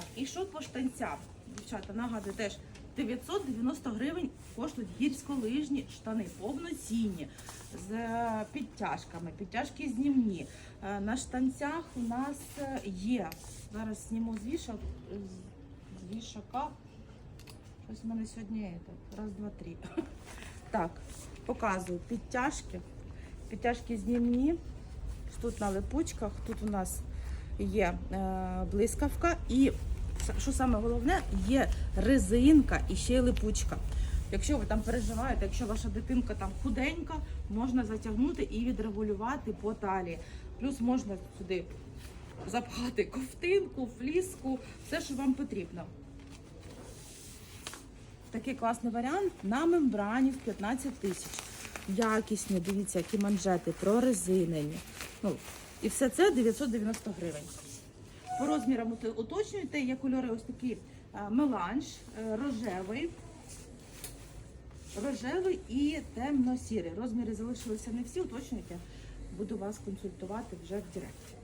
Так, і що по штанцям? Дівчата, нагадую, теж 990 гривень коштують гірськолижні штани, повноцінні, з е, підтяжками, підтяжки знімні. Е, На штанцях у нас е, є. Зараз зніму з вішак, з вішака. Щось в мене сьогодні є. Раз, два, три. Так, показую підтяжки. Підтяжки знімні. Тут на липучках, тут у нас є е, блискавка і що саме головне, є резинка і ще й липучка. Якщо ви там переживаєте, якщо ваша дитинка там худенька, можна затягнути і відрегулювати по талії. Плюс можна сюди запхати ковтинку, фліску, все, що вам потрібно. Такий класний варіант на мембрані в 15 тисяч. Якісні, дивіться, які манжети, прорезинені. Ну, і все це 990 гривень. По розмірам ут- уточнюйте, є кольори ось такі е, меланж, е, рожевий, рожевий і темно-сірий. Розміри залишилися не всі, уточнюйте. Буду вас консультувати вже в директі.